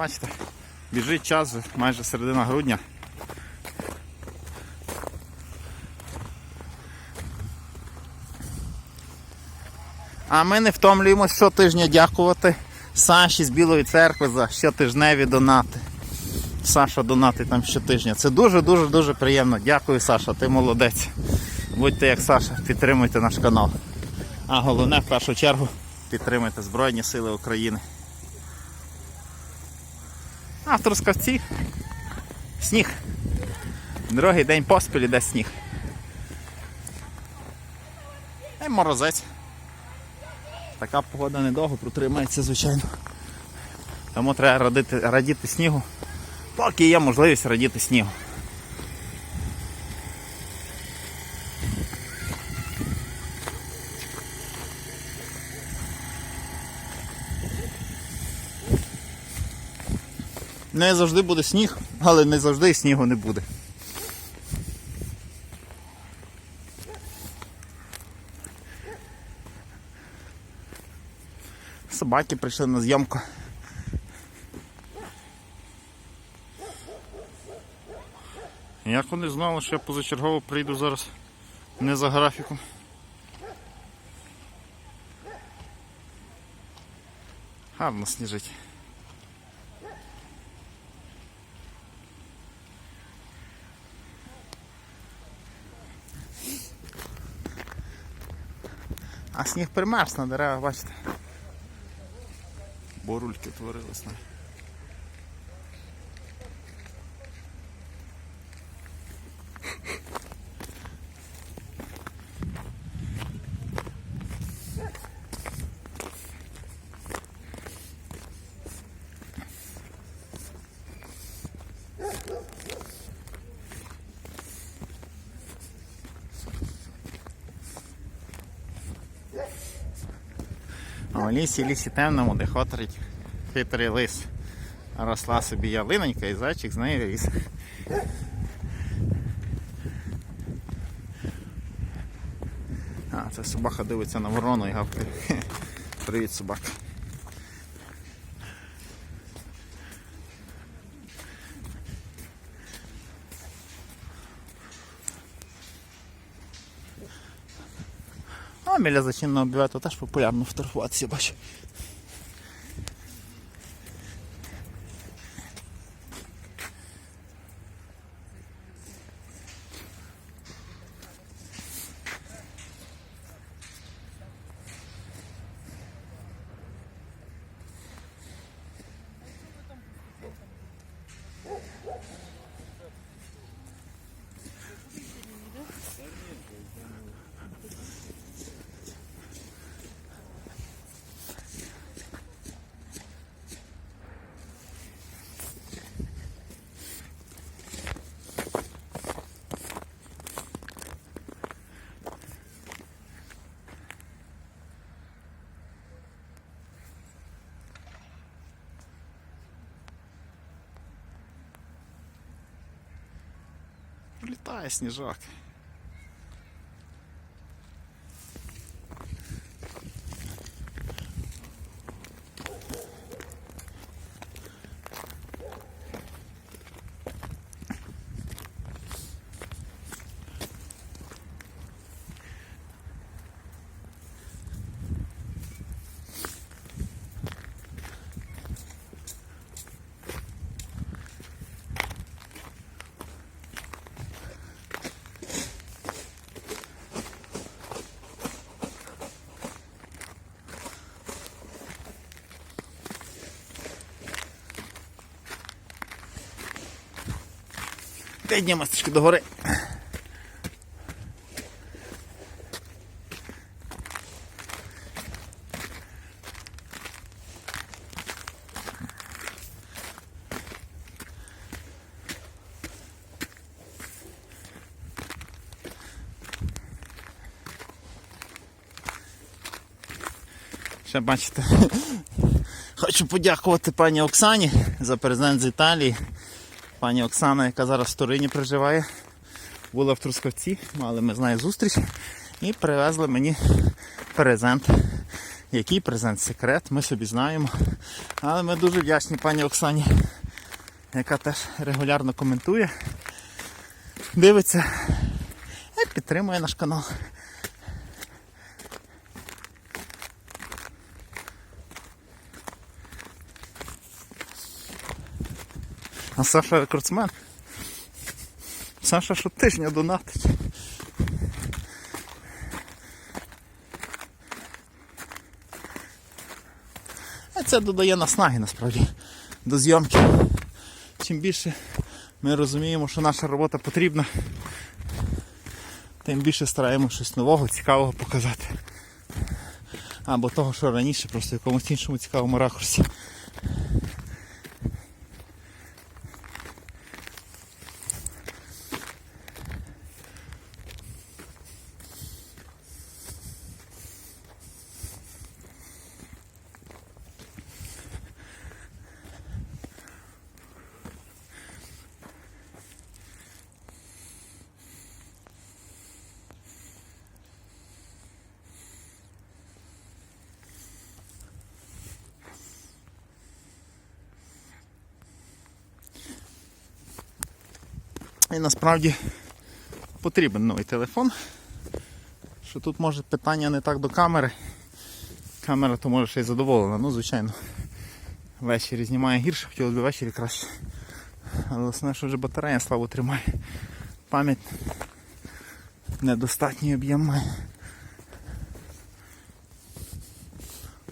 бачите, біжить час, майже середина грудня. А ми не втомлюємось щотижня дякувати Саші з Білої церкви за щотижневі донати. Саша донатить там щотижня. Це дуже-дуже дуже приємно. Дякую, Саша, ти молодець. Будьте як Саша, підтримуйте наш канал. А головне, в першу чергу, підтримуйте Збройні Сили України. А в Трускавці сніг. Другий день поспіль іде сніг. І морозець. Така погода недовго протримається, звичайно. Тому треба радити, радіти снігу. Поки є можливість радіти снігу. Не завжди буде сніг, але не завжди і снігу не буде. Собаки прийшли на зйомку. Як вони знали, що я позачергово прийду зараз не за графіком? Гарно сніжить. А сніг примерз на деревах, бачите. Борульки утворились. На. Лісі, лісі темному, де хотрить хитрий лис. Росла собі ялинонька і зайчик з нею ліс. А, це собака дивиться на ворону і гавкає. Привіт, собака. А біля зачинного бювету теж популярно фотографуватися, бачу. Сніжок. Піднімось трішки догори. Ще бачите, хочу подякувати пані Оксані за презент з Італії. Пані Оксана, яка зараз в Турині проживає, була в Трускавці, мали ми з нею зустріч і привезли мені презент Який презент секрет, ми собі знаємо. Але ми дуже вдячні пані Оксані, яка теж регулярно коментує, дивиться і підтримує наш канал. А Саша рекордсмен. Саша щотижня донатить. А це додає наснаги насправді до зйомки. Чим більше ми розуміємо, що наша робота потрібна, тим більше стараємося щось нового, цікавого показати. Або того, що раніше, просто в якомусь іншому цікавому ракурсі. І насправді потрібен новий телефон. Що тут може питання не так до камери. Камера то може ще й задоволена, ну звичайно. Ввечері знімає гірше, хотілося б ввечері краще. Але основне, що вже батарея слабо тримає. Пам'ять недостатній об'єм має.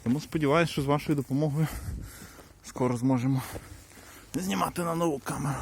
Тому сподіваюся, що з вашою допомогою скоро зможемо знімати на нову камеру.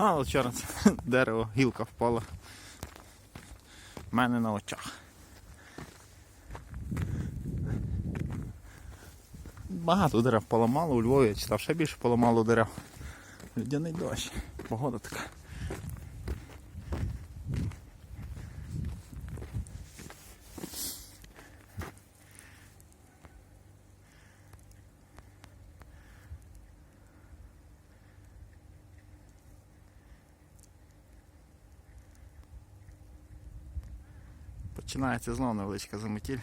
А, от вчора дерево, гілка впала. У мене на очах. Багато дерев поламало, у Львові я читав, ще більше поламало дерев. Людяний дощ. Погода така. Починається знову невеличка заметіль.